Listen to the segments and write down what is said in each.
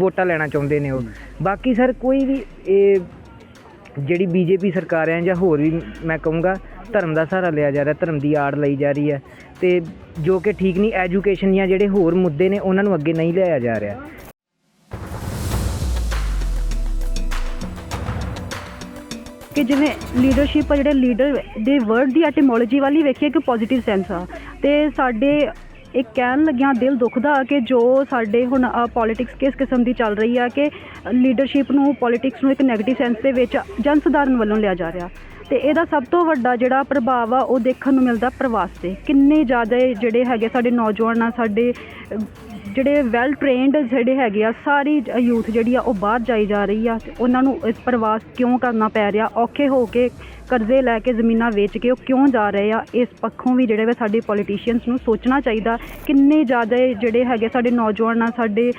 ਵੋਟਾਂ ਲੈਣਾ ਚਾਹੁੰਦੇ ਨੇ ਉਹ। ਬਾਕੀ ਸਰ, ਕੋਈ ਵੀ ਇਹ ਜਿਹੜੀ ਬੀਜੇਪੀ ਸਰਕਾਰ ਹੈ ਜਾਂ ਹੋਰ ਵੀ, ਮੈਂ ਕਹੂੰਗਾ, ਧਰਮ ਦਾ ਸਹਾਰਾ ਲਿਆ ਜਾ ਰਿਹਾ, ਧਰਮ ਦੀ ਆੜ ਲਈ ਜਾ ਰਹੀ ਹੈ। ਤੇ ਜੋ ਕਿ ਠੀਕ ਨਹੀਂ, ਐਜੂਕੇਸ਼ਨ ਜਾਂ ਜਿਹੜੇ ਹੋਰ ਮੁੱਦੇ ਨੇ, ਉਹਨਾਂ ਨੂੰ ਅੱਗੇ ਨਹੀਂ ਲਿਆਇਆ ਜਾ ਰਿਹਾ। ਕਿ ਜਿਵੇਂ ਲੀਡਰਸ਼ਿਪ ਆ, ਜਿਹੜੇ ਲੀਡਰ ਦੇ ਵਰਡ ਦੀ ਐਟੀਮੋਲੋਜੀ ਵਾਲੀ ਵੇਖੀਏ ਕਿ ਪੋਜ਼ਿਟਿਵ ਸੈਂਸ ਆ। ਤੇ ਸਾਡੇ ਇਹ ਕਹਿਣ ਲੱਗਿਆਂ ਦਿਲ ਦੁਖਦਾ ਕਿ ਜੋ ਸਾਡੇ ਹੁਣ ਪੋਲਿਟਿਕਸ ਕਿਸ ਕਿਸਮ ਦੀ ਚੱਲ ਰਹੀ ਆ ਕਿ ਲੀਡਰਸ਼ਿਪ ਨੂੰ ਪੋਲਿਟਿਕਸ ਨੂੰ ਇੱਕ 네ਗੇਟਿਵ ਸੈਂਸ ਦੇ ਵਿੱਚ ਜਨ ਸਧਾਰਨ ਵੱਲੋਂ ਲਿਆ ਜਾ ਰਿਹਾ। ਤੇ ਇਹਦਾ ਸਭ ਤੋਂ ਵੱਡਾ ਜਿਹੜਾ ਪ੍ਰਭਾਵ ਆ, ਉਹ ਦੇਖਣ ਨੂੰ ਮਿਲਦਾ ਪ੍ਰਵਾਸ ਤੇ। ਕਿੰਨੇ ਜ਼ਿਆਦਾ ਜਿਹੜੇ ਹੈਗੇ ਸਾਡੇ ਨੌਜਵਾਨ ਆ, ਸਾਡੇ ਜਿਹੜੇ ਵੈਲ ਟ੍ਰੇਨਡ ਜਿਹੜੇ ਹੈਗੇ ਆ, ਸਾਰੀ ਯੂਥ ਜਿਹੜੀ ਆ, ਉਹ ਬਾਹਰ ਜਾਈ ਜਾ ਰਹੀ ਆ ਉਹਨਾਂ ਨੂੰ ਇਸ ਪ੍ਰਵਾਸ ਕਿਉਂ ਕਰਨਾ ਪੈ ਰਿਹਾ? ਔਖੇ ਹੋ ਕੇ ਕਰਜ਼ੇ ਲੈ ਕੇ ਜ਼ਮੀਨਾਂ ਵੇਚ ਕੇ ਉਹ ਕਿਉਂ ਜਾ ਰਹੇ ਆ? ਇਸ ਪੱਖੋਂ ਵੀ ਜਿਹੜੇ ਵੇ ਸਾਡੇ ਪੋਲੀਟੀਸ਼ੀਅਨਸ ਨੂੰ ਸੋਚਣਾ ਚਾਹੀਦਾ ਕਿੰਨੇ ਜ਼ਿਆਦਾ ਜਿਹੜੇ ਹੈਗੇ ਸਾਡੇ ਨੌਜਵਾਨ ਆ, ਸਾਡੇ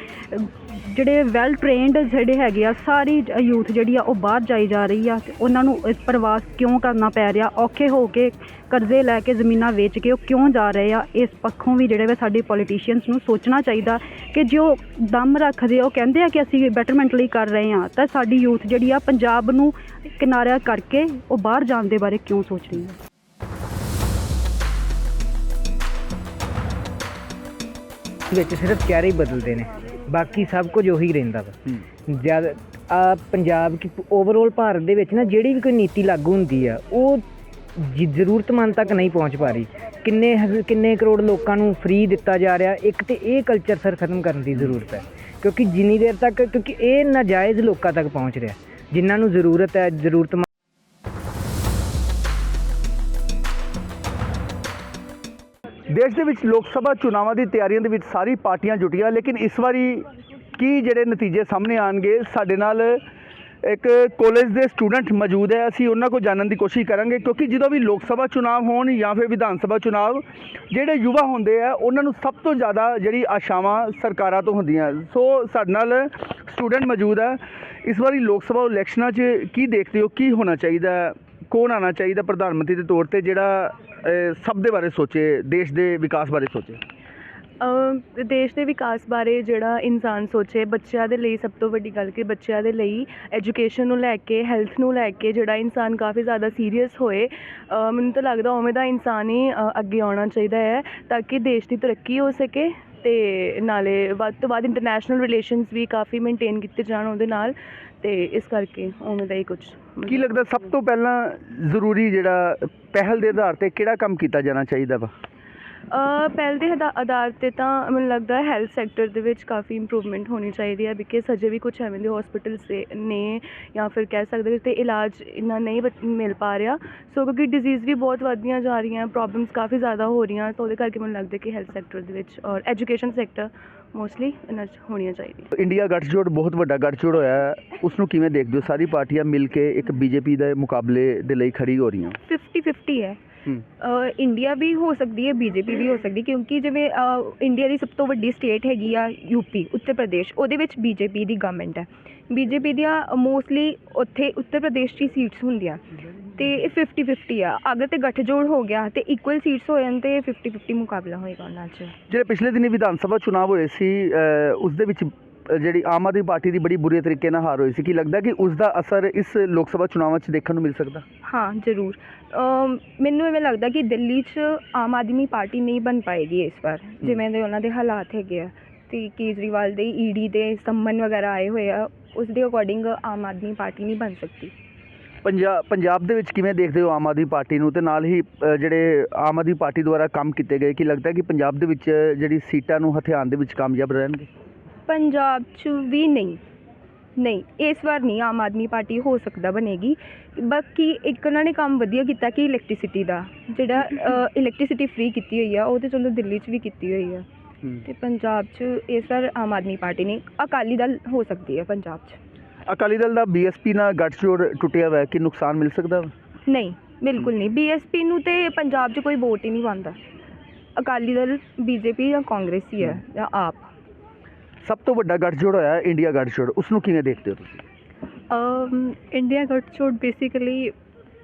ਜਿਹੜੇ ਵੈਲ ਟ੍ਰੇਨਡ ਜਿਹੜੇ ਹੈਗੇ ਆ, ਸਾਰੀ ਯੂਥ ਜਿਹੜੀ ਆ ਉਹ ਬਾਹਰ ਜਾਈ ਜਾ ਰਹੀ ਆ ਤੇ ਉਹਨਾਂ ਨੂੰ ਇਸ ਪ੍ਰਵਾਸ ਕਿਉਂ ਕਰਨਾ ਪੈ ਰਿਹਾ? ਔਖੇ ਹੋ ਕੇ ਕਰਜ਼ੇ ਲੈ ਕੇ ਜ਼ਮੀਨਾਂ ਵੇਚ ਕੇ ਉਹ ਕਿਉਂ ਜਾ ਰਹੇ ਆ? ਇਸ ਪੱਖੋਂ ਵੀ ਜਿਹੜੇ ਵੇ ਸਾਡੇ ਪੋਲੀਟੀਸ਼ੀਅਨਸ ਨੂੰ ਸੋਚਣਾ ਚਾਹੀਦਾ ਕਿ ਜੋ ਦਮ ਰੱਖਦੇ ਆ ਉਹ ਕਹਿੰਦੇ ਆ ਕਿ ਅਸੀਂ ਬੈਟਰਮੈਂਟ ਲਈ ਕਰ ਰਹੇ ਆ, ਤਾਂ ਸਾਡੀ ਯੂਥ ਜਿਹੜੀ ਆ ਪੰਜਾਬ ਨੂੰ ਕਿਨਾਰਾ ਕਰਕੇ ਉਹ ਬਾਹਰ ਜਾਣ ਦੇ ਬਾਰੇ ਕਿਉਂ ਸੋਚ ਰਹੀ ਹੈ ਵਿੱਚ ਸਿਰਫ ਚਿਹਰੇ ਹੀ ਬਦਲਦੇ ਨੇ। ਬਾਕੀ ਸਭ ਕੁਝ ਉਹੀ ਰਹਿੰਦਾ ਵਾ। ਜਦ ਆ ਪੰਜਾਬ ਕੀ ਓਵਰਆਲ ਭਾਰਤ ਦੇ ਵਿੱਚ ਨਾ ਜਿਹੜੀ ਵੀ ਕੋਈ ਨੀਤੀ ਲਾਗੂ ਹੁੰਦੀ ਆ ਉਹ ਜ- ਜ਼ਰੂਰਤਮੰਦ ਤੱਕ ਨਹੀਂ ਪਹੁੰਚ ਪਾ ਰਹੀ। ਕਿੰਨੇ ਕਿੰਨੇ ਕਰੋੜ ਲੋਕਾਂ ਨੂੰ ਫ੍ਰੀ ਦਿੱਤਾ ਜਾ ਰਿਹਾ ਇੱਕ ਤੇ ਇਹ ਕਲਚਰ ਸਰ ਖਤਮ ਕਰਨ ਦੀ ਜ਼ਰੂਰਤ ਹੈ। ਕਿਉਂਕਿ ਜਿੰਨੀ ਦੇਰ ਤੱਕ ਕਿਉਂਕਿ ਇਹ ਨਾਜਾਇਜ਼ ਲੋਕਾਂ ਤੱਕ ਪਹੁੰਚ ਰਿਹਾ। ਜਿਨ੍ਹਾਂ ਨੂੰ ਜ਼ਰੂਰਤ ਹੈ ਜ਼ਰੂਰਤਮੰਦ ਦੇਸ਼ ਦੇ ਵਿੱਚ ਲੋਕ ਸਭਾ ਚੁਣਾਵਾਂ ਦੀ ਤਿਆਰੀਆਂ ਦੇ ਵਿੱਚ ਸਾਰੀ ਪਾਰਟੀਆਂ ਜੁਟੀਆਂ, ਲੇਕਿਨ ਇਸ ਵਾਰੀ ਕੀ ਜਿਹੜੇ ਨਤੀਜੇ ਸਾਹਮਣੇ ਆਣਗੇ ਸਾਡੇ ਨਾਲ ਇੱਕ ਕਾਲਜ ਦੇ ਸਟੂਡੈਂਟ ਮੌਜੂਦ ਹੈ। ਅਸੀਂ ਉਹਨਾਂ ਕੋਲ ਜਾਣਨ ਦੀ ਕੋਸ਼ਿਸ਼ ਕਰਾਂਗੇ, ਕਿਉਂਕਿ ਜਦੋਂ ਵੀ ਲੋਕ ਸਭਾ ਚੁਣਾਵ ਹੋਣ ਜਾਂ ਫਿਰ ਵਿਧਾਨ ਸਭਾ ਚੁਣਾਵ ਜਿਹੜੇ ਯੁਵਾ ਹੁੰਦੇ ਆ, ਉਹਨਾਂ ਨੂੰ ਸਭ ਤੋਂ ਜ਼ਿਆਦਾ ਜਿਹੜੀ ਆਸ਼ਾਵਾਂ ਸਰਕਾਰਾਂ ਤੋਂ ਹੁੰਦੀਆਂ। ਸੋ ਸਾਡੇ ਨਾਲ ਸਟੂਡੈਂਟ ਮੌਜੂਦ ਹੈ। ਇਸ ਵਾਰੀ ਲੋਕ ਸਭਾ ਇਲੈਕਸ਼ਨਾਂ 'ਚ ਕੀ ਦੇਖਦੇ ਹੋ? ਕੀ ਹੋਣਾ ਚਾਹੀਦਾ? ਕੌਣ ਆਣਾ ਚਾਹੀਦਾ ਪ੍ਰਧਾਨ ਮੰਤਰੀ ਦੇ ਤੌਰ ਤੇ, ਜਿਹੜਾ ਸਭ ਦੇ ਬਾਰੇ ਸੋਚੇ, ਦੇਸ਼ ਦੇ ਵਿਕਾਸ ਬਾਰੇ ਸੋਚੇ? ਦੇਸ਼ ਦੇ ਵਿਕਾਸ ਬਾਰੇ ਜਿਹੜਾ ਇਨਸਾਨ ਸੋਚੇ, ਬੱਚਿਆਂ ਦੇ ਲਈ ਸਭ ਤੋਂ ਵੱਡੀ ਗੱਲ ਕਿ ਬੱਚਿਆਂ ਦੇ ਲਈ ਐਜੂਕੇਸ਼ਨ ਨੂੰ ਲੈ ਕੇ ਹੈਲਥ ਨੂੰ ਲੈ ਕੇ ਜਿਹੜਾ ਇਨਸਾਨ ਕਾਫੀ ਜ਼ਿਆਦਾ ਸੀਰੀਅਸ ਹੋਏ ਮੈਨੂੰ ਤਾਂ ਲੱਗਦਾ ਉਵੇਂ ਦਾ ਇਨਸਾਨ ਹੀ ਅੱਗੇ ਆਉਣਾ ਚਾਹੀਦਾ ਹੈ ਤਾਂ ਕਿ ਦੇਸ਼ ਦੀ ਤਰੱਕੀ ਹੋ ਸਕੇ ਤੇ ਨਾਲੇ ਵੱਧ ਤੋਂ ਵੱਧ ਇੰਟਰਨੈਸ਼ਨਲ ਰਿਲੇਸ਼ਨਸ ਵੀ ਕਾਫੀ ਮੇਨਟੇਨ ਕੀਤੇ ਜਾਣ ਉਹਦੇ ਨਾਲ ਤੇ ਇਸ ਕਰਕੇ ਉਵੇਂ ਦਾ ਹੀ ਕੁਝ ਕੀ ਲੱਗਦਾ ਸਭ ਤੋਂ ਪਹਿਲਾਂ ਜ਼ਰੂਰੀ ਜਿਹੜਾ ਪਹਿਲ ਦੇ ਆਧਾਰ ਤੇ ਕਿਹੜਾ ਕੰਮ ਕੀਤਾ ਜਾਣਾ ਚਾਹੀਦਾ ਵਾ? ਅ, ਪਹਿਲ ਦੇ ਆਧਾ- ਆਧਾਰ ਤੇ ਤਾਂ ਮੈਨੂੰ ਲੱਗਦਾ ਹੈਲਥ ਸੈਕਟਰ ਦੇ ਵਿੱਚ ਕਾਫੀ ਇੰਪਰੂਵਮੈਂਟ ਹੋਣੀ ਚਾਹੀਦੀ ਹੈ ਬਿਕਾਜ਼ ਹਜੇ ਵੀ ਕੁਝ ਐਵੇਂ ਦੇ ਹਸਪੀਟਲਸ ਨੇ ਜਾਂ ਫਿਰ ਕਹਿ ਸਕਦੇ ਤੇ ਇਲਾਜ ਇੰਨਾ ਨਹੀਂ ਬਚ- ਮਿਲ ਪਾ ਰਿਹਾ। ਸੋ ਕਿਉਂਕਿ ਡਿਜ਼ੀਜ਼ ਵੀ ਬਹੁਤ ਵੱਧਦੀਆਂ ਜਾ ਰਹੀਆਂ ਪ੍ਰੋਬਲਮਸ ਕਾਫੀ ਜ਼ਿਆਦਾ ਹੋ ਰਹੀਆਂ ਤਾਂ ਉਹਦੇ ਕਰਕੇ ਮੈਨੂੰ ਲੱਗਦਾ ਕਿ ਹੈਲਥ ਸੈਕਟਰ ਦੇ ਵਿੱਚ ਔਰ ਐਜੂਕੇਸ਼ਨ ਸੈਕਟਰ ਮੋਸਟਲੀ ਇਹਨਾਂ 'ਚ ਹੋਣੀਆਂ ਚਾਹੀਦੀਆਂ। ਇੰਡੀਆ ਗੱਠਜੋੜ ਬਹੁਤ ਵੱਡਾ ਗੱਠਜੋੜ ਹੋਇਆ ਹੈ। ਉਸ ਨੂੰ ਕਿਵੇਂ ਦੇਖਦੇ ਹੋ? ਸਾਰੀ ਪਾਰਟੀਆਂ ਮਿਲ ਕੇ ਇੱਕ ਬੀਜੇਪੀ ਦੇ ਮੁਕਾਬਲੇ ਦੇ ਲਈ ਖੜੀ ਹੋ ਰਹੀਆਂ। 50 50 ਹੈ। ਹੂੰ। ਅ, ਇੰਡੀਆ ਵੀ ਹੋ ਸਕਦੀ ਹੈ ਬੀਜੇਪੀ ਵੀ ਹੋ ਸਕਦੀ ਕਿਉਂਕਿ ਜਿਵੇਂ ਅ, ਇੰਡੀਆ ਦੀ ਸਭ ਤੋਂ ਵੱਡੀ ਸਟੇਟ ਹੈਗੀ ਆ ਯੂਪੀ ਉੱਤਰ ਪ੍ਰਦੇਸ਼। ਉਹਦੇ ਵਿੱਚ ਬੀਜੇਪੀ ਦੀ ਗਵਰਨਮੈਂਟ ਹੈ। ਬੀਜੇਪੀ ਦੀਆਂ ਮੋਸਟਲੀ ਉੱਥੇ ਉੱਤਰ ਪ੍ਰਦੇਸ਼ 'ਚ ਸੀਟਸ ਹੁੰਦੀਆਂ। ਤੇ ਇਹ 50 50 ਆ। ਅਗਰ ਤੇ ਗੱਠਜੋੜ ਹੋ ਗਿਆ ਤੇ ਇਕੁਅਲ ਸੀਟਸ ਹੋ ਜਾਣ ਤੇ 50 50 ਮੁਕਾਬਲਾ ਹੋਏਗਾ ਉਹਨਾਂ 'ਚ। ਜਿਹੜੇ ਪਿਛਲੇ ਦਿਨੀ ਵਿਧਾਨ ਸਭਾ ਚੁਣਾਵ ਹੋਏ ਸੀ ਉਸ ਦੇ ਵਿੱਚ ਜਿਹੜੀ ਆਮ ਆਦਮੀ ਪਾਰਟੀ ਦੀ ਬੜੀ ਬੁਰੀ ਤਰੀਕੇ ਨਾਲ ਹਾਰ ਹੋਈ ਸੀ। ਕੀ ਲੱਗਦਾ ਕਿ ਉਸ ਦਾ ਅਸਰ ਇਸ ਲੋਕ ਸਭਾ ਚੁਣਾਵਾਂ 'ਚ ਦੇਖਣ ਨੂੰ ਮਿਲ ਸਕਦਾ? ਹਾਂ ਜ਼ਰੂਰ। ਮੈਨੂੰ ਐਵੇਂ ਲੱਗਦਾ ਕਿ ਦਿੱਲੀ 'ਚ ਆਮ ਆਦਮੀ ਪਾਰਟੀ ਨਹੀਂ ਬਣ ਪਾਏਗੀ ਇਸ ਵਾਰ ਜਿਵੇਂ ਦੇ ਉਹਨਾਂ ਦੇ ਹਾਲਾਤ ਹੈਗੇ ਆ। ਤੇ ਕੇਜਰੀਵਾਲ ਦੇ ਈਡੀ ਦੇ ਸੰਮਨ ਵਗੈਰਾ ਆਏ ਹੋਏ ਆ ਉਸ ਦੇ ਅਕੋਰਡਿੰਗ ਆਮ ਆਦਮੀ ਪਾਰਟੀ ਨਹੀਂ ਬਣ ਸਕਦੀ। ਪੰਜਾਬ ਪੰਜਾਬ ਦੇ ਵਿੱਚ ਕਿਵੇਂ ਦੇਖਦੇ ਹੋ ਆਮ ਆਦਮੀ ਪਾਰਟੀ ਨੂੰ? ਤੇ ਨਾਲ ਹੀ ਜਿਹੜੇ ਆਮ ਆਦਮੀ ਪਾਰਟੀ ਦੁਆਰਾ ਕੰਮ ਕੀਤੇ ਗਏ ਕੀ ਲੱਗਦਾ ਕਿ ਪੰਜਾਬ ਦੇ ਵਿੱਚ ਜਿਹੜੀ ਸੀਟਾਂ ਨੂੰ ਹਥਿਆਉਣ ਦੇ ਵਿੱਚ ਕਾਮਯਾਬ ਰਹਿਣਗੇ? ਪੰਜਾਬ 'ਚ ਵੀ ਨਹੀਂ। ਨਹੀਂ ਇਸ ਵਾਰ ਨਹੀਂ ਆਮ ਆਦਮੀ ਪਾਰਟੀ ਹੋ ਸਕਦਾ ਬਣੇਗੀ। ਬਾਕੀ ਇੱਕ ਉਹਨਾਂ ਨੇ ਕੰਮ ਵਧੀਆ ਕੀਤਾ ਕਿ ਇਲੈਕਟ੍ਰਿਸਿਟੀ ਦਾ ਜਿਹੜਾ ਇਲੈਕਟ੍ਰਿਸਿਟੀ ਫ੍ਰੀ ਕੀਤੀ ਹੋਈ ਆ ਉਹ ਤੇ ਚਲੋ ਦਿੱਲੀ 'ਚ ਵੀ ਕੀਤੀ ਹੋਈ ਆ। ਤੇ ਪੰਜਾਬ 'ਚ ਇਸ ਵਾਰ ਆਮ ਆਦਮੀ ਪਾਰਟੀ ਨਹੀਂ ਅਕਾਲੀ ਦਲ ਹੋ ਸਕਦੀ ਹੈ ਪੰਜਾਬ 'ਚ। ਅਕਾਲੀ ਦਲ ਦਾ ਬੀਐਸਪੀ ਨਾਲ ਗੱਠਜੋੜ ਟੁੱਟਿਆ ਹੋਇਆ ਹੈ ਕਿ ਨੁਕਸਾਨ ਮਿਲ ਸਕਦਾ ਵਾ? ਨਹੀਂ ਬਿਲਕੁਲ ਨਹੀਂ। ਬੀਐਸਪੀ ਨੂੰ ਤੇ ਪੰਜਾਬ 'ਚ ਕੋਈ ਵੋਟ ਹੀ ਨਹੀਂ ਪਾਉਂਦਾ ਅਕਾਲੀ ਦਲ ਬੀਜੇਪੀ ਜਾਂ ਕਾਂਗਰਸ ਹੀ ਹੈ ਜਾਂ ਆਪ। ਸਭ ਤੋਂ ਵੱਡਾ ਗੱਠਜੋੜ ਹੋਇਆ ਹੈ ਇੰਡੀਆ ਗੱਠਜੋੜ। ਉਸ ਨੂੰ ਕਿਵੇਂ ਦੇਖਦੇ ਹੋ ਤੁਸੀਂ? ਇੰਡੀਆ ਗੱਠਜੋੜ ਬੇਸਿਕਲੀ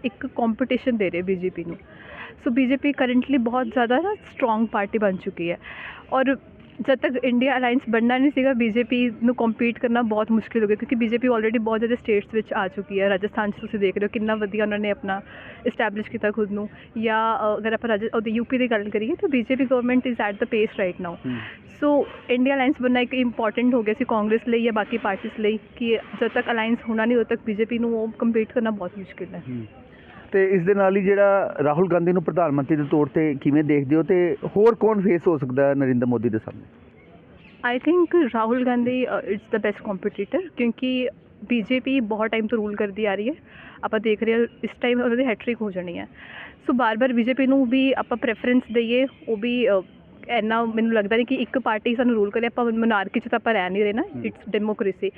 ਇੱਕ ਕੰਪੀਟੀਸ਼ਨ ਦੇ ਰਹੇ ਬੀਜੇਪੀ ਨੂੰ। ਸੋ ਬੀਜੇਪੀ ਕਰੰਟਲੀ ਬਹੁਤ ਜ਼ਿਆਦਾ ਨਾ ਸਟਰੋਂਗ ਪਾਰਟੀ ਬਣ ਚੁੱਕੀ ਹੈ। ਔਰ ਜਦ ਤੱਕ ਇੰਡੀਆ ਅਲਾਈਅੰਸ ਬਣਨਾ ਨਹੀਂ ਸੀਗਾ ਬੀਜੇਪੀ ਨੂੰ ਕੰਪੀਟ ਕਰਨਾ ਬਹੁਤ ਮੁਸ਼ਕਿਲ ਹੋ ਗਿਆ ਕਿਉਂਕਿ ਬੀਜੇਪੀ ਆਲਰੇਡੀ ਬਹੁਤ ਜ਼ਿਆਦਾ ਸਟੇਟਸ ਵਿੱਚ ਆ ਚੁੱਕੀ ਹੈ। ਰਾਜਸਥਾਨ 'ਚ ਤੁਸੀਂ ਦੇਖ ਰਹੇ ਹੋ ਕਿੰਨਾ ਵਧੀਆ ਉਹਨਾਂ ਨੇ ਆਪਣਾ ਇਸਟੈਬਲਿਸ਼ ਕੀਤਾ ਖੁਦ ਨੂੰ। ਜਾਂ ਅਗਰ ਆਪਾਂ ਰਾਜ ਉਹਦੀ ਯੂਪੀ ਦੀ ਗੱਲ ਕਰੀਏ ਤਾਂ BJP government is at the pace right now so India alliance ਬਣਨਾ ਇੱਕ ਇੰਪੋਰਟੈਂਟ ਹੋ ਗਿਆ ਸੀ ਕਾਂਗਰਸ ਲਈ ਜਾਂ ਬਾਕੀ ਪਾਰਟੀਆਂ ਲਈ ਕਿ ਜਦ ਤੱਕ ਅਲਾਈਅੰਸ ਹੋਣਾ ਨਹੀਂ ਉਦ ਤੱਕ ਬੀਜੇਪੀ ਨੂੰ ਉਹ ਕੰਪੀਟ ਕਰਨਾ ਬਹੁਤ ਮੁਸ਼ਕਿਲ ਹੈ। ਤੇ ਇਸ ਦੇ ਨਾਲ ਹੀ ਜਿਹੜਾ ਰਾਹੁਲ ਗਾਂਧੀ ਨੂੰ ਪ੍ਰਧਾਨ ਮੰਤਰੀ ਦੇ ਤੌਰ ਤੇ ਕਿਵੇਂ ਦੇਖਦੇ ਹੋ ਤੇ ਹੋਰ ਕੌਣ ਫੇਸ ਹੋ ਸਕਦਾ ਹੈ ਨਰਿੰਦਰ ਮੋਦੀ ਦੇ ਸਾਹਮਣੇ? I think Rahul Gandhi it's the best competitor ਕਿਉਂਕਿ ਬੀਜੇਪੀ ਬਹੁਤ ਟਾਈਮ ਤੋਂ ਰੂਲ ਕਰਦੀ ਆ ਰਹੀ ਹੈ। ਆਪਾਂ ਦੇਖ ਰਹੇ ਹਾਂ, ਇਸ ਟਾਈਮ ਉਹਨਾਂ ਦੀ ਹੈਟ੍ਰਿਕ ਹੋ ਜਾਣੀ ਹੈ। ਸੋ ਬਾਰ-ਬਾਰ ਬੀਜੇਪੀ ਨੂੰ ਵੀ ਆਪਾਂ ਪ੍ਰੈਫਰੈਂਸ ਦਈਏ, ਉਹ ਵੀ ਇੰਨਾ ਮੈਨੂੰ ਲੱਗਦਾ ਨਹੀਂ ਕਿ ਇੱਕ ਪਾਰਟੀ ਸਾਨੂੰ ਰੂਲ ਕਰੇ ਆਪਾਂ ਮਨਾਰਕੀ 'ਚ ਤਾਂ ਆਪਾਂ ਰਹਿ ਨਹੀਂ ਰਹੇ ਨਾ ਇਟਸ ਡੈਮੋਕ੍ਰੇਸੀ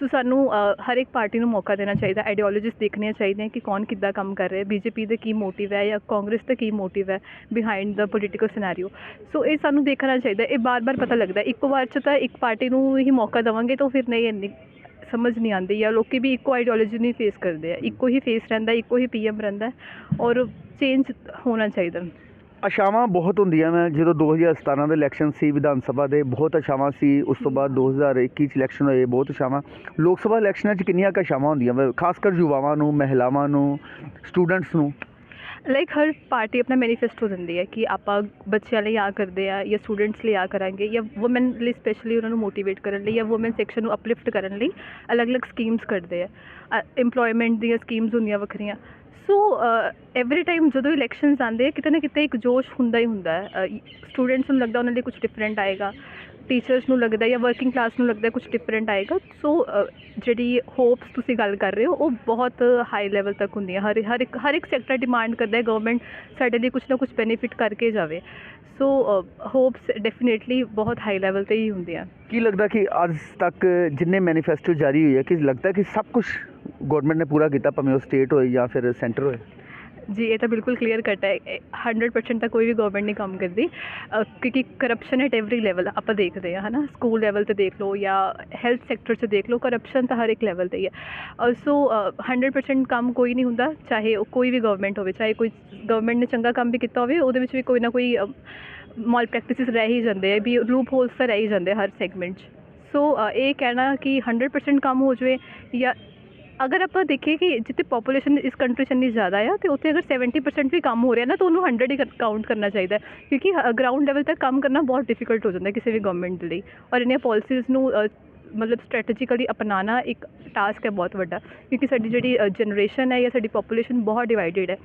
ਸੋ ਸਾਨੂੰ ਹਰ ਇੱਕ ਪਾਰਟੀ ਨੂੰ ਮੌਕਾ ਦੇਣਾ ਚਾਹੀਦਾ ਆਈਡੀਓਲੋਜੀਸ ਦੇਖਣੀਆਂ ਚਾਹੀਦੀਆਂ ਕਿ ਕੌਣ ਕਿੱਦਾਂ ਕੰਮ ਕਰ ਰਿਹਾ ਬੀਜੇਪੀ ਦਾ ਕੀ ਮੋਟਿਵ ਹੈ ਜਾਂ ਕਾਂਗਰਸ ਦਾ ਕੀ ਮੋਟਿਵ ਹੈ behind the political scenario so ਇਹ ਸਾਨੂੰ ਦੇਖਣਾ ਚਾਹੀਦਾ ਇਹ ਬਾਰ-ਬਾਰ ਪਤਾ ਲੱਗਦਾ ਇੱਕੋ ਵਾਰ 'ਚ ਤਾਂ ਇੱਕ ਪਾਰਟੀ ਨੂੰ ਹੀ ਮੌਕਾ ਦੇਵਾਂਗੇ ਤਾਂ ਫਿਰ ਨਹੀਂ ਇੰਨੀ ਸਮਝ ਨਹੀਂ ਆਉਂਦੀ ਜਾਂ ਲੋਕੀ ਵੀ ਇੱਕੋ ਆਈਡੀਓਲੋਜੀ ਨਹੀਂ ਫੇਸ ਕਰਦੇ ਆ। ਇੱਕੋ ਹੀ ਫੇਸ ਰਹਿੰਦਾ ਇੱਕੋ ਹੀ ਪੀਐਮ ਰਹਿੰਦਾ ਔਰ ਚੇਂਜ ਹੋਣਾ ਚਾਹੀਦਾ। ਆਸ਼ਾਵਾਂ ਬਹੁਤ ਹੁੰਦੀਆਂ ਮੈਂ ਜਦੋਂ 2017 ਦੇ ਇਲੈਕਸ਼ਨ ਸੀ, ਵਿਧਾਨ ਸਭਾ ਦੇ, ਬਹੁਤ ਆਸ਼ਾਵਾਂ ਸੀ। ਉਸ ਤੋਂ ਬਾਅਦ 2021 ਚ ਇਲੈਕਸ਼ਨ ਹੋਏ, ਬਹੁਤ ਆਸ਼ਾਵਾਂ ਲੋਕ ਸਭਾ ਇਲੈਕਸ਼ਨਾਂ 'ਚ ਕਿੰਨੀਆਂ ਕੁ ਆਸ਼ਾਵਾਂ ਹੁੰਦੀਆਂ ਵਾ? ਖਾਸ ਕਰ ਯੁਵਾਵਾਂ ਨੂੰ, ਮਹਿਲਾਵਾਂ ਨੂੰ ਸਟੂਡੈਂਟਸ ਨੂੰ। ਲਾਈਕ ਹਰ ਪਾਰਟੀ ਆਪਣਾ ਮੈਨੀਫੈਸਟੋ ਦਿੰਦੀ ਹੈ ਕਿ ਆਪਾਂ ਬੱਚਿਆਂ ਲਈ ਆ ਕਰਦੇ ਆ ਜਾਂ ਸਟੂਡੈਂਟਸ ਲਈ ਆ ਕਰਾਂਗੇ ਜਾਂ ਔਮਨ ਲਈ ਸਪੈਸ਼ਲੀ ਉਹਨਾਂ ਨੂੰ ਮੋਟੀਵੇਟ ਕਰਨ ਲਈ ਜਾਂ ਔਮਨ ਸੈਕਸ਼ਨ ਨੂੰ ਅਪਲਿਫਟ ਕਰਨ ਲਈ ਅਲੱਗ-ਅਲੱਗ ਸਕੀਮਸ ਕੱਢਦੇ ਆ। EMPLOYMENT ਦੀਆਂ ਸਕੀਮਸ ਹੁੰਦੀਆਂ ਵੱਖਰੀਆਂ। ਸੋ ਐਵਰੀ ਟਾਈਮ ਜਦੋਂ ਇਲੈਕਸ਼ਨਸ ਆਉਂਦੇ ਆ, ਕਿਤੇ ਨਾ ਕਿਤੇ ਇੱਕ ਜੋਸ਼ ਹੁੰਦਾ ਹੀ ਹੁੰਦਾ ਹੈ। ਸਟੂਡੈਂਟਸ ਨੂੰ ਲੱਗਦਾ ਉਹਨਾਂ ਲਈ ਕੁਝ ਡਿਫਰੈਂਟ ਆਏਗਾ। ਟੀਚਰਸ ਨੂੰ ਲੱਗਦਾ ਜਾਂ ਵਰਕਿੰਗ ਕਲਾਸ ਨੂੰ ਲੱਗਦਾ ਕੁਝ ਡਿਫਰੈਂਟ ਆਏਗਾ। ਸੋ ਜਿਹੜੀ ਹੋਪਸ ਤੁਸੀਂ ਗੱਲ ਕਰ ਰਹੇ ਹੋ, ਉਹ ਬਹੁਤ ਹਾਈ ਲੈਵਲ ਤੱਕ ਹੁੰਦੀਆਂ। ਹਰ ਹਰ ਇੱਕ ਹਰ ਇੱਕ ਸੈਕਟਰ ਡਿਮਾਂਡ ਕਰਦਾ ਹੈ ਗਵਰਨਮੈਂਟ ਸਾਡੇ ਲਈ ਕੁਝ ਨਾ ਕੁਝ ਬੈਨੀਫਿਟ ਕਰਕੇ ਜਾਵੇ। ਸੋ ਹੋਪਸ ਡੈਫੀਨੇਟਲੀ ਬਹੁਤ ਹਾਈ ਲੈਵਲ ਤੇ ਹੀ ਹੁੰਦੀਆਂ। ਕੀ ਲੱਗਦਾ ਕਿ ਅੱਜ ਤੱਕ ਜਿੰਨੇ ਮੈਨੀਫੈਸਟੋ ਜਾਰੀ ਹੋਏ ਆ ਕਿ ਲੱਗਦਾ ਕਿ ਸਭ ਕੁਝ ਗਵਰਨਮੈਂਟ ਨੇ ਪੂਰਾ ਕੀਤਾ, ਭਾਵੇਂ ਉਹ ਸਟੇਟ ਹੋਏ ਜਾਂ ਫਿਰ ਸੈਂਟਰ ਹੋਏ? ਜੀ, ਇਹ ਤਾਂ ਬਿਲਕੁਲ ਕਲੀਅਰ ਕੱਟ ਹੈ। ਇਹ 100% ਤਾਂ ਕੋਈ ਵੀ ਗਵਰਨਮੈਂਟ ਨਹੀਂ ਕੰਮ ਕਰਦੀ। ਕਿਉਂਕਿ ਕਰਪਸ਼ਨ ਐਟ ਐਵਰੀ ਲੈਵਲ ਆਪਾਂ ਦੇਖਦੇ ਹਾਂ, ਹਨਾ? ਸਕੂਲ ਲੈਵਲ ਤੇ ਦੇਖ ਲਓ ਜਾਂ ਹੈਲਥ ਸੈਕਟਰ 'ਚ ਦੇਖ ਲਓ ਕਰਪਸ਼ਨ ਤਾਂ ਹਰ ਇੱਕ ਲੈਵਲ ਤੇ ਹੀ ਹੈ। ਸੋ 100% ਕੰਮ ਕੋਈ ਨਹੀਂ ਹੁੰਦਾ, ਚਾਹੇ ਉਹ ਕੋਈ ਵੀ ਗਵਰਨਮੈਂਟ ਹੋਵੇ, ਚਾਹੇ ਕੋਈ ਗਵਰਨਮੈਂਟ ਨੇ ਚੰਗਾ ਕੰਮ ਵੀ ਕੀਤਾ ਹੋਵੇ, ਉਹਦੇ ਵਿੱਚ ਵੀ ਕੋਈ ਨਾ ਕੋਈ ਮਾਲ ਪ੍ਰੈਕਟਿਸਿਸ ਰਹਿ ਹੀ ਜਾਂਦੇ ਆ, ਵੀ ਲੂਪ ਹੋਲਸ ਤਾਂ ਰਹਿ ਹੀ ਜਾਂਦੇ ਹਰ ਸੈਗਮੈਂਟ 'ਚ। ਸੋ ਇਹ ਕਹਿਣਾ ਕਿ 100% ਕੰਮ ਹੋ ਜਾਵੇ ਜਾਂ ਅਗਰ ਆਪਾਂ ਦੇਖੀਏ ਕਿ ਜਿੱਥੇ ਪੋਪੂਲੇਸ਼ਨ ਇਸ ਕੰਟਰੀ 'ਚ ਇੰਨੀ ਜ਼ਿਆਦਾ ਆ, ਤੇ ਉੱਥੇ ਅਗਰ 70% ਵੀ ਕੰਮ ਹੋ ਰਿਹਾ ਨਾ, ਤਾਂ ਉਹਨੂੰ 100 ਹੀ ਕਾਊਂਟ ਕਰਨਾ ਚਾਹੀਦਾ ਕਿਉਂਕਿ ਗਰਾਊਂਡ ਲੈਵਲ ਤੱਕ ਕੰਮ ਕਰਨਾ ਬਹੁਤ ਡਿਫਿਕਲਟ ਹੋ ਜਾਂਦਾ ਕਿਸੇ ਵੀ ਗਵਰਨਮੈਂਟ ਦੇ ਲਈ। ਔਰ ਇਹਨਾਂ ਪਾਲਿਸੀਜ਼ ਨੂੰ ਮਤਲਬ ਸਟ੍ਰੈਟਜੀਕਲੀ ਅਪਣਾਉਣਾ ਇੱਕ ਟਾਸਕ ਹੈ ਬਹੁਤ ਵੱਡਾ। ਕਿਉਂਕਿ ਸਾਡੀ ਜਿਹੜੀ ਜਨਰੇਸ਼ਨ ਹੈ ਜਾਂ ਸਾਡੀ ਪੋਪੂਲੇਸ਼ਨ ਬਹੁਤ ਡਿਵਾਈਡਡ ਹੈ।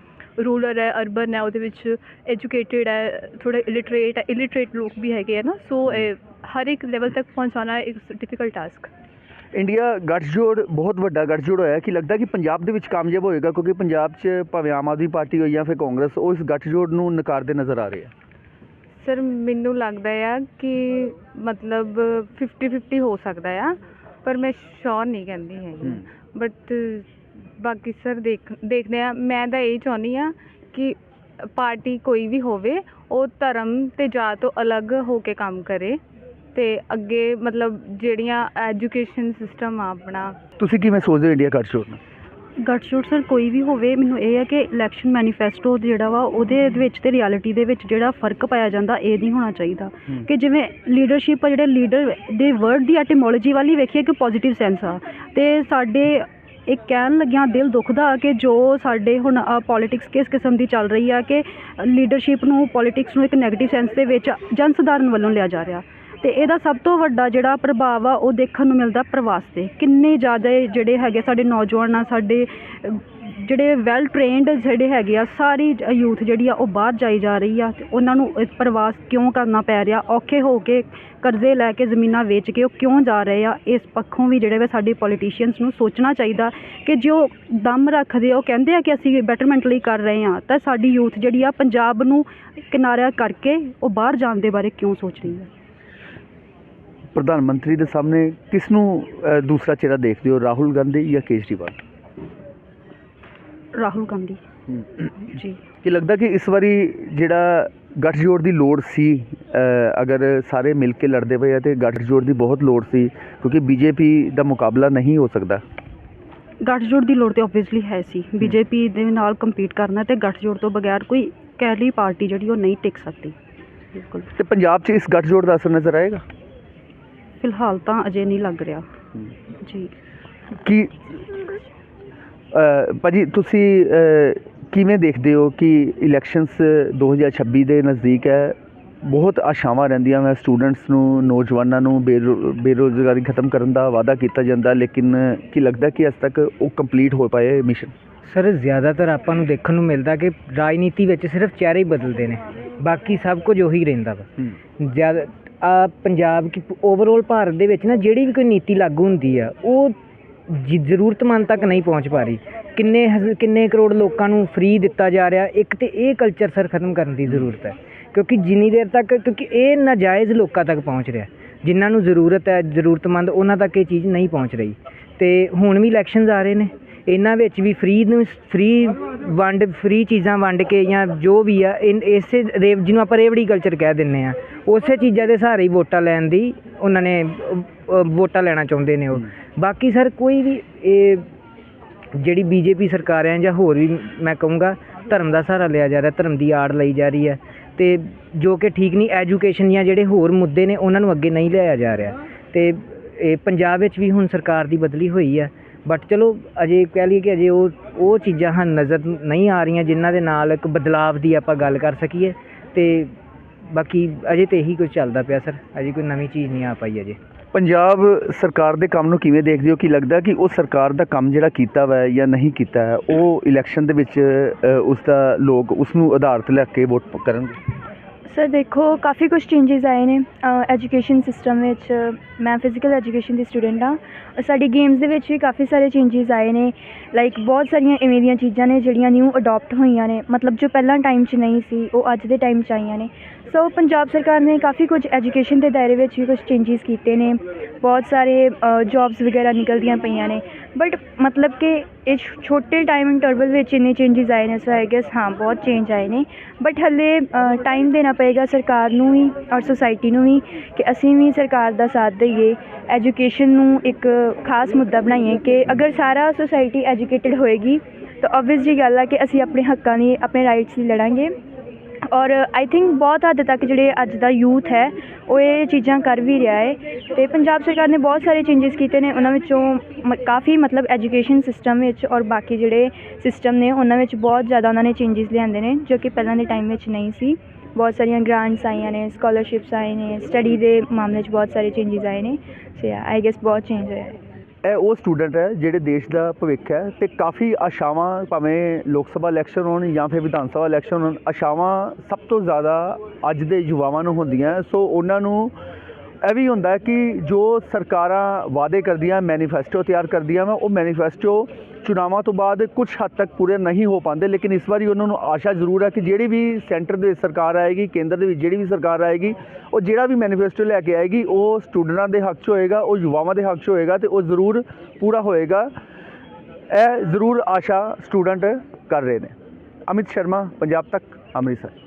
ਰੂਰਲ ਹੈ ਅਰਬਨ ਹੈ, ਉਹਦੇ ਵਿੱਚ ਐਜੂਕੇਟਿਡ ਹੈ ਥੋੜਾ ਇਲਿਟਰੇਟ ਹੈ ਇਲਿਟਰੇਟ ਲੋਕ ਵੀ ਹੈਗੇ ਆ ਨਾ ਸੋ ਹਰ ਇੱਕ ਲੈਵਲ ਤੱਕ ਪਹੁੰਚਾਉਣਾ ਇੱਕ ਡਿਫਿਕਲਟ ਟਾਸਕ ਇੰਡੀਆ ਗੱਠਜੋੜ ਬਹੁਤ ਵੱਡਾ ਗੱਠਜੋੜ ਹੋਇਆ ਕਿ ਲੱਗਦਾ ਕਿ ਪੰਜਾਬ ਦੇ ਵਿੱਚ ਕਾਮਯਾਬ ਹੋਏਗਾ? ਕਿਉਂਕਿ ਪੰਜਾਬ 'ਚ ਭਾਵੇਂ ਆਮ ਆਦਮੀ ਪਾਰਟੀ ਹੋਈ ਜਾਂ ਫਿਰ ਕਾਂਗਰਸ ਉਹ ਇਸ ਗੱਠਜੋੜ ਨੂੰ ਨਕਾਰਦੇ ਨਜ਼ਰ ਆ ਰਹੇ ਆ। ਸਰ ਮੈਨੂੰ ਲੱਗਦਾ ਆ ਕਿ ਮਤਲਬ 50 50 ਹੋ ਸਕਦਾ ਆ ਪਰ ਮੈਂ ਸ਼ੋਰ ਨਹੀਂ ਕਹਿੰਦੀ ਹੈਗੀ। ਬਟ ਬਾਕੀ ਸਰ ਦੇਖ ਦੇਖਦੇ ਆ। ਮੈਂ ਤਾਂ ਇਹ ਚਾਹੁੰਦੀ ਆ ਕਿ ਪਾਰਟੀ ਕੋਈ ਵੀ ਹੋਵੇ ਉਹ ਧਰਮ ਤੇ ਜਾਤ ਤੋਂ ਅਲੱਗ ਹੋ ਕੇ ਕੰਮ ਕਰੇ। ਤੇ ਅੱਗੇ ਮਤਲਬ ਜਿਹੜੀਆਂ ਐਜੂਕੇਸ਼ਨ ਸਿਸਟਮ ਆ ਆਪਣਾ। ਤੁਸੀਂ ਕਿਵੇਂ ਸੋਚਦੇ ਹੋ ਇੰਡੀਆ ਨੂੰ ਗੱਟਸ਼ੂਟ ਸਰ ਕੋਈ ਵੀ ਹੋਵੇ ਮੈਨੂੰ ਇਹ ਹੈ ਕਿ ਇਲੈਕਸ਼ਨ ਮੈਨੀਫੈਸਟੋ ਜਿਹੜਾ ਵਾ ਉਹਦੇ ਵਿੱਚ ਤੇ ਰਿਐਲਿਟੀ ਦੇ ਵਿੱਚ ਜਿਹੜਾ ਫ਼ਰਕ ਪਾਇਆ ਜਾਂਦਾ ਇਹ ਨਹੀਂ ਹੋਣਾ ਚਾਹੀਦਾ। ਕਿ ਜਿਵੇਂ ਲੀਡਰਸ਼ਿਪ ਆ ਜਿਹੜੇ ਲੀਡਰ ਦੇ ਵਰਡ ਦੀ ਐਟੀਮੋਲੋਜੀ ਵਾਲੀ ਵੇਖੀਏ ਕਿ ਪੋਜ਼ਿਟਿਵ ਸੈਂਸ ਆ। ਤੇ ਸਾਡੇ ਇਹ ਕਹਿਣ ਲੱਗਿਆ ਦਿਲ ਦੁਖਦਾ ਕਿ ਜੋ ਸਾਡੇ ਹੁਣ ਪੋਲਿਟਿਕਸ ਕਿਸ ਕਿਸਮ ਦੀ ਚੱਲ ਰਹੀ ਆ ਕਿ ਲੀਡਰਸ਼ਿਪ ਨੂੰ ਪੋਲਿਟਿਕਸ ਨੂੰ ਇੱਕ 네ਗੇਟਿਵ ਸੈਂਸ ਦੇ ਵਿੱਚ ਜਨ ਸਧਾਰਨ ਵੱਲੋਂ ਲਿਆ ਜਾ ਰਿਹਾ। ਤੇ ਇਹਦਾ ਸਭ ਤੋਂ ਵੱਡਾ ਜਿਹੜਾ ਪ੍ਰਭਾਵ ਆ, ਉਹ ਦੇਖਣ ਨੂੰ ਮਿਲਦਾ ਪ੍ਰਵਾਸ ਤੇ। ਕਿੰਨੇ ਜ਼ਿਆਦਾ ਜਿਹੜੇ ਹੈਗੇ ਸਾਡੇ ਨੌਜਵਾਨ ਆ, ਸਾਡੇ ਜਿਹੜੇ ਵੈਲ ਟ੍ਰੇਨਡ ਜਿਹੜੇ ਹੈਗੇ ਆ, ਸਾਰੀ ਯੂਥ ਜਿਹੜੀ ਆ, ਉਹ ਬਾਹਰ ਜਾਈ ਜਾ ਰਹੀ ਆ ਤੇ ਉਹਨਾਂ ਨੂੰ ਇਹ ਪ੍ਰਵਾਸ ਕਿਉਂ ਕਰਨਾ ਪੈ ਰਿਹਾ? ਔਖੇ ਹੋ ਕੇ ਕਰਜ਼ੇ ਲੈ ਕੇ ਜ਼ਮੀਨਾਂ ਵੇਚ ਕੇ ਉਹ ਕਿਉਂ ਜਾ ਰਹੇ ਆ? ਇਸ ਪੱਖੋਂ ਵੀ ਜਿਹੜੇ ਵੇ ਸਾਡੇ ਪੋਲੀਟੀਸ਼ੀਅਨਸ ਨੂੰ ਸੋਚਣਾ ਚਾਹੀਦਾ ਕਿ ਜੋ ਦਮ ਰੱਖਦੇ ਆ ਉਹ ਕਹਿੰਦੇ ਆ ਕਿ ਅਸੀਂ ਬੈਟਰਮੈਂਟ ਲਈ ਕਰ ਰਹੇ ਆ, ਤਾਂ ਸਾਡੀ ਯੂਥ ਜਿਹੜੀ ਆ, ਪੰਜਾਬ ਨੂੰ ਕਿਨਾਰਾ ਕਰਕੇ ਉਹ ਬਾਹਰ ਜਾਣ ਦੇ ਬਾਰੇ ਕਿਉਂ ਸੋਚ ਰਹੀ ਆ? ਪ੍ਰਧਾਨ ਮੰਤਰੀ ਦੇ ਸਾਹਮਣੇ ਕਿਸ ਨੂੰ ਦੂਸਰਾ ਚਿਹਰਾ ਦੇਖਦੇ ਹੋ ਰਾਹੁਲ ਗਾਂਧੀ ਜਾਂ ਕੇਜਰੀਵਾਲ? ਰਾਹੁਲ ਗਾਂਧੀ। ਜੀ। ਕਿ ਲੱਗਦਾ ਕਿ ਇਸ ਵਾਰੀ ਜਿਹੜਾ ਗੱਠਜੋੜ ਦੀ ਲੋੜ ਸੀ ਅਗਰ ਸਾਰੇ ਮਿਲ ਕੇ ਲੜਦੇ ਪਏ ਆ ਤੇ ਗੱਠਜੋੜ ਦੀ ਬਹੁਤ ਲੋੜ ਸੀ ਕਿਉਂਕਿ ਬੀਜੇਪੀ ਦਾ ਮੁਕਾਬਲਾ ਨਹੀਂ ਹੋ ਸਕਦਾ। ਗੱਠਜੋੜ ਦੀ ਲੋੜ ਤੇ ਆਬਵੀਅਸਲੀ ਹੈ ਸੀ। ਬੀਜੇਪੀ ਦੇ ਨਾਲ ਕੰਪੀਟ ਕਰਨਾ ਤੇ ਗੱਠਜੋੜ ਤੋਂ ਬਗੈਰ ਕੋਈ ਕਹਿਲੀ ਪਾਰਟੀ ਜਿਹੜੀ ਉਹ ਨਹੀਂ ਟਿਕ ਸਕਦੀ। ਬਿਲਕੁਲ ਤੇ ਪੰਜਾਬ 'ਚ ਇਸ ਗੱਠਜੋੜ ਦਾ ਅਸਰ ਨਜ਼ਰ ਆਏਗਾ? ਫਿਲਹਾਲ ਤਾਂ ਅਜੇ ਨਹੀਂ ਲੱਗ ਰਿਹਾ। ਜੀ। ਕੀ ਅ, ਭਾਜੀ ਤੁਸੀਂ ਅ, ਕਿਵੇਂ ਦੇਖਦੇ ਹੋ ਕਿ ਇਲੈਕਸ਼ਨਸ 2026 ਦੇ ਨਜ਼ਦੀਕ ਹੈ? ਬਹੁਤ ਆਸ਼ਾਵਾਂ ਰਹਿੰਦੀਆਂ ਮੈਂ ਸਟੂਡੈਂਟਸ ਨੂੰ ਨੌਜਵਾਨਾਂ ਨੂੰ ਬੇਰੁ- ਬੇਰੁਜ਼ਗਾਰੀ ਖਤਮ ਕਰਨ ਦਾ ਵਾਅਦਾ ਕੀਤਾ ਜਾਂਦਾ ਲੇਕਿਨ ਕੀ ਲੱਗਦਾ ਕਿ ਅਜੇ ਤੱਕ ਉਹ ਕੰਪਲੀਟ ਹੋ ਪਾਏ ਮਿਸ਼ਨ ਸਰ ਜ਼ਿਆਦਾਤਰ ਆਪਾਂ ਨੂੰ ਦੇਖਣ ਨੂੰ ਮਿਲਦਾ ਕਿ ਰਾਜਨੀਤੀ ਵਿੱਚ ਸਿਰਫ ਚਿਹਰੇ ਹੀ ਬਦਲਦੇ ਨੇ। ਬਾਕੀ ਸਭ ਕੁਝ ਉਹੀ ਰਹਿੰਦਾ ਵਾ। ਜ਼ਿਆਦਾ ਪੰਜਾਬ ਕੀ ਓਵਰਆਲ ਭਾਰਤ ਦੇ ਵਿੱਚ ਨਾ ਜਿਹੜੀ ਵੀ ਕੋਈ ਨੀਤੀ ਲਾਗੂ ਹੁੰਦੀ ਆ, ਉਹ ਜ਼ਰੂਰਤਮੰਦ ਤੱਕ ਨਹੀਂ ਪਹੁੰਚ ਪਾ ਰਹੀ। ਕਿੰਨੇ ਹਜ਼- ਕਿੰਨੇ ਕਰੋੜ ਲੋਕਾਂ ਨੂੰ ਫ੍ਰੀ ਦਿੱਤਾ ਜਾ ਰਿਹਾ, ਇੱਕ ਤੇ ਇਹ ਕਲਚਰ ਸਰ ਖਤਮ ਕਰਨ ਦੀ ਜ਼ਰੂਰਤ ਹੈ। ਕਿਉਂਕਿ ਜਿੰਨੀ ਦੇਰ ਤੱਕ, ਕਿਉਂਕਿ ਇਹ ਨਾਜਾਇਜ਼ ਲੋਕਾਂ ਤੱਕ ਪਹੁੰਚ ਰਿਹਾ। ਜਿਨ੍ਹਾਂ ਨੂੰ ਜ਼ਰੂਰਤ ਹੈ, ਜ਼ਰੂਰਤਮੰਦ, ਉਹਨਾਂ ਤੱਕ ਇਹ ਚੀਜ਼ ਨਹੀਂ ਪਹੁੰਚ ਰਹੀ। ਤੇ ਹੁਣ ਵੀ ਇਲੈਕਸ਼ਨਸ ਆ ਰਹੇ ਨੇ। ਇਹਨਾਂ ਵਿੱਚ ਵੀ ਫ੍ਰੀ ਨੂੰ ਫ੍ਰੀ ਵੰਡ ਫ੍ਰੀ ਚੀਜ਼ਾਂ ਵੰਡ ਕੇ ਜਾਂ ਜੋ ਵੀ ਆ, ਇਨ- ਇਸੇ ਰੇਵ, ਜਿਹਨੂੰ ਆਪਾਂ ਰੇਵੜੀ ਕਲਚਰ ਕਹਿ ਦਿੰਨੇ ਆ ਉਸੇ ਚੀਜ਼ਾਂ ਦੇ ਸਹਾਰੇ ਹੀ ਵੋਟਾਂ ਲੈਣ ਦੀ ਉਹਨਾਂ ਨੇ ਵੋਟਾਂ ਲੈਣਾ ਚਾਹੁੰਦੇ ਨੇ ਉਹ। ਬਾਕੀ ਸਰ ਕੋਈ ਵੀ ਇਹ ਜਿਹੜੀ ਬੀਜੇਪੀ ਸਰਕਾਰ ਹੈ ਜਾਂ ਹੋਰ ਵੀ ਮੈਂ ਕਹੂੰਗਾ ਧਰਮ ਦਾ ਸਹਾਰਾ ਲਿਆ ਜਾ ਰਿਹਾ ਧਰਮ ਦੀ ਆੜ ਲਈ ਜਾ ਰਹੀ ਹੈ ਤੇ ਜੋ ਕਿ ਠੀਕ ਨਹੀਂ ਐਜੂਕੇਸ਼ਨ ਜਾਂ ਜਿਹੜੇ ਹੋਰ ਮੁੱਦੇ ਨੇ ਉਹਨਾਂ ਨੂੰ ਅੱਗੇ ਨਹੀਂ ਲਿਆਇਆ ਜਾ ਰਿਹਾ। ਤੇ ਇਹ ਪੰਜਾਬ ਵਿੱਚ ਵੀ ਹੁਣ ਸਰਕਾਰ ਦੀ ਬਦਲੀ ਹੋਈ ਹੈ ਬਟ ਚਲੋ ਅਜੇ ਕਹਿ ਲਈਏ ਕਿ ਅਜੇ ਉਹ ਉਹ ਚੀਜ਼ਾਂ ਹਨ ਨਜ਼ਰ ਨਹੀਂ ਆ ਰਹੀਆਂ ਜਿਨ੍ਹਾਂ ਦੇ ਨਾਲ ਇੱਕ ਬਦਲਾਵ ਦੀ ਆਪਾਂ ਗੱਲ ਕਰ ਸਕੀਏ ਤੇ ਬਾਕੀ ਅਜੇ ਤੇ ਇਹੀ ਕੁਝ ਚੱਲਦਾ ਪਿਆ ਸਰ ਅਜੇ ਕੋਈ ਨਵੀਂ ਚੀਜ਼ ਨਹੀਂ ਆ ਪਾਈ ਅਜੇ। ਪੰਜਾਬ ਸਰਕਾਰ ਦੇ ਕੰਮ ਨੂੰ ਕਿਵੇਂ ਦੇਖਦੇ ਹੋ? ਕਿ ਲੱਗਦਾ ਕਿ ਉਹ ਸਰਕਾਰ ਦਾ ਕੰਮ ਜਿਹੜਾ ਕੀਤਾ ਵਾ ਹੈ ਜਾਂ ਨਹੀਂ ਕੀਤਾ ਹੈ ਉਹ ਇਲੈਕਸ਼ਨ ਦੇ ਵਿੱਚ ਉਸ ਦਾ ਲੋਕ ਉਸ ਨੂੰ ਆਧਾਰਿਤ ਲੈ ਕੇ ਵੋਟ ਕਰਨਗੇ? ਸਰ ਦੇਖੋ ਕਾਫੀ ਕੁਝ ਚੇਂਜਸ ਆਏ ਨੇ। ਐਜੂਕੇਸ਼ਨ ਸਿਸਟਮ ਵਿੱਚ ਮੈਂ ਫਿਜ਼ੀਕਲ ਐਜੂਕੇਸ਼ਨ ਦੀ ਸਟੂਡੈਂਟ ਹਾਂ। ਅ, ਸਾਡੀ ਗੇਮਸ ਦੇ ਵਿੱਚ ਵੀ ਕਾਫੀ ਸਾਰੇ ਚੇਂਜਸ ਆਏ ਨੇ। ਲਾਈਕ ਬਹੁਤ ਸਾਰੀਆਂ ਇਵੇਂ ਦੀਆਂ ਚੀਜ਼ਾਂ ਨੇ ਜਿਹੜੀਆਂ ਨਿਊ ਅਡਾਪਟ ਹੋਈਆਂ ਨੇ। ਮਤਲਬ ਜੋ ਪਹਿਲਾਂ ਟਾਈਮ 'ਚ ਨਹੀਂ ਸੀ ਉਹ ਅੱਜ ਦੇ ਟਾਈਮ 'ਚ ਆਈਆਂ ਨੇ। ਸੋ ਪੰਜਾਬ ਸਰਕਾਰ ਨੇ ਕਾਫੀ ਕੁਝ ਐਜੂਕੇਸ਼ਨ ਦੇ ਦਾਇਰੇ ਵਿੱਚ ਵੀ ਕੁਝ ਚੇਂਜਸ ਕੀਤੇ ਨੇ। ਬਹੁਤ ਸਾਰੇ ਜੌਬਸ ਵਗੈਰਾ ਨਿਕਲਦੀਆਂ ਪਈਆਂ ਨੇ। ਬਟ ਮਤਲਬ ਕਿ ਇਹ ਛੋਟੇ ਟਾਈਮ ਇੰਟਰਵਲ ਵਿੱਚ ਇੰਨੇ ਚੇਂਜਸ ਆਏ ਨੇ ਸੋ ਆਈ ਗੈਸ ਹਾਂ, ਬਹੁਤ ਚੇਂਜ ਆਏ ਨੇ। ਬਟ ਹੱਲੇ ਟਾਈਮ ਦੇਣਾ ਪਏਗਾ ਸਰਕਾਰ ਨੂੰ ਵੀ ਔਰ ਸੁਸਾਇਟੀ ਨੂੰ ਵੀ ਕਿ ਅਸੀਂ ਵੀ ਸਰਕਾਰ ਦਾ ਸਾਥ ਦਈਏ। ਐਜੂਕੇਸ਼ਨ ਨੂੰ ਇੱਕ ਖਾਸ ਮੁੱਦਾ ਬਣਾਈਏ ਕਿ ਅਗਰ ਸਾਰਾ ਸੁਸਾਇਟੀ ਐਜੂਕੇਟਿਡ ਹੋਏਗੀ, ਤਾਂ ਆਬਵੀਅਸ ਜੀ ਗੱਲ ਆ ਕਿ ਅਸੀਂ ਆਪਣੇ ਹੱਕਾਂ ਲਈ ਆਪਣੇ ਰਾਈਟਸ ਲਈ ਲੜਾਂਗੇ। ਔਰ ਆਈ ਥਿੰਕ ਬਹੁਤ ਹੱਦ ਤੱਕ ਜਿਹੜੇ ਅੱਜ ਦਾ ਯੂਥ ਹੈ, ਉਹ ਇਹ ਚੀਜ਼ਾਂ ਕਰ ਵੀ ਰਿਹਾ ਹੈ ਅਤੇ ਪੰਜਾਬ ਸਰਕਾਰ ਨੇ ਬਹੁਤ ਸਾਰੇ ਚੇਂਜਸ ਕੀਤੇ ਨੇ, ਉਹਨਾਂ ਵਿੱਚੋਂ ਮ- ਕਾਫੀ ਮਤਲਬ ਐਜੂਕੇਸ਼ਨ ਸਿਸਟਮ ਵਿੱਚ ਔਰ ਬਾਕੀ ਜਿਹੜੇ ਸਿਸਟਮ ਨੇ, ਉਹਨਾਂ ਵਿੱਚ ਬਹੁਤ ਜ਼ਿਆਦਾ ਉਹਨਾਂ ਨੇ ਚੇਂਜਸ ਲਿਆਂਦੇ ਨੇ, ਜੋ ਕਿ ਪਹਿਲਾਂ ਦੇ ਟਾਈਮ ਵਿੱਚ ਨਹੀਂ ਸੀ। ਬਹੁਤ ਸਾਰੀਆਂ ਗ੍ਰਾਂਟਸ ਆਈਆਂ ਨੇ ਸਕਾਲਰਸ਼ਿਪਸ ਆਏ ਨੇ ਸਟੱਡੀ ਦੇ ਮਾਮਲੇ 'ਚ ਬਹੁਤ ਸਾਰੇ ਚੇਂਜਸ ਆਏ ਨੇ। ਸੋ ਆਈ ਗੈਸ ਬਹੁਤ ਚੇਂਜ ਹੋਇਆ ਹੈ। ਇਹ ਉਹ ਸਟੂਡੈਂਟ ਹੈ ਜਿਹੜੇ ਦੇਸ਼ ਦਾ ਭਵਿੱਖ ਹੈ ਤੇ ਕਾਫੀ ਆਸ਼ਾਵਾਂ ਭਾਵੇਂ ਲੋਕ ਸਭਾ ਇਲੈਕਸ਼ਨ ਹੋਣ ਜਾਂ ਫਿਰ ਵਿਧਾਨ ਸਭਾ ਇਲੈਕਸ਼ਨ ਹੋਣ, ਆਸ਼ਾਵਾਂ ਸਭ ਤੋਂ ਜ਼ਿਆਦਾ ਅੱਜ ਦੇ ਯੁਵਾਵਾਂ ਨੂੰ ਹੁੰਦੀਆਂ ਸੋ ਉਹਨਾਂ ਨੂੰ ਇਹ ਵੀ ਹੁੰਦਾ ਕਿ ਜੋ ਸਰਕਾਰਾਂ ਵਾਅਦੇ ਕਰਦੀਆਂ ਮੈਨੀਫੈਸਟੋ ਤਿਆਰ ਕਰਦੀਆਂ ਵਾ, ਉਹ ਮੈਨੀਫੈਸਟੋ ਚੁਣਾਵਾਂ ਤੋਂ ਬਾਅਦ ਕੁਝ ਹੱਦ ਤੱਕ ਪੂਰੇ ਨਹੀਂ ਹੋ ਪਾਉਂਦੇ, ਲੇਕਿਨ ਇਸ ਵਾਰੀ ਉਹਨਾਂ ਨੂੰ ਆਸ਼ਾ ਜ਼ਰੂਰ ਹੈ ਕਿ ਜਿਹੜੀ ਵੀ ਸੈਂਟਰ ਦੇ ਸਰਕਾਰ ਆਏਗੀ, ਕੇਂਦਰ ਦੇ ਵਿੱਚ ਜਿਹੜੀ ਵੀ ਸਰਕਾਰ ਆਏਗੀ, ਉਹ ਜਿਹੜਾ ਵੀ ਮੈਨੀਫੈਸਟੋ ਲੈ ਕੇ ਆਏਗੀ, ਉਹ ਸਟੂਡੈਂਟਾਂ ਦੇ ਹੱਕ 'ਚ ਹੋਏਗਾ, ਉਹ ਯੁਵਾਵਾਂ ਦੇ ਹੱਕ 'ਚ ਹੋਏਗਾ ਤੇ ਉਹ ਜ਼ਰੂਰ ਪੂਰਾ ਹੋਏਗਾ। ਇਹ ਜ਼ਰੂਰ ਆਸ਼ਾ ਸਟੂਡੈਂਟ ਕਰ ਰਹੇ ਨੇ। ਅਮਿਤ ਸ਼ਰਮਾ, ਪੰਜਾਬ ਤੱਕ, ਅੰਮ੍ਰਿਤਸਰ।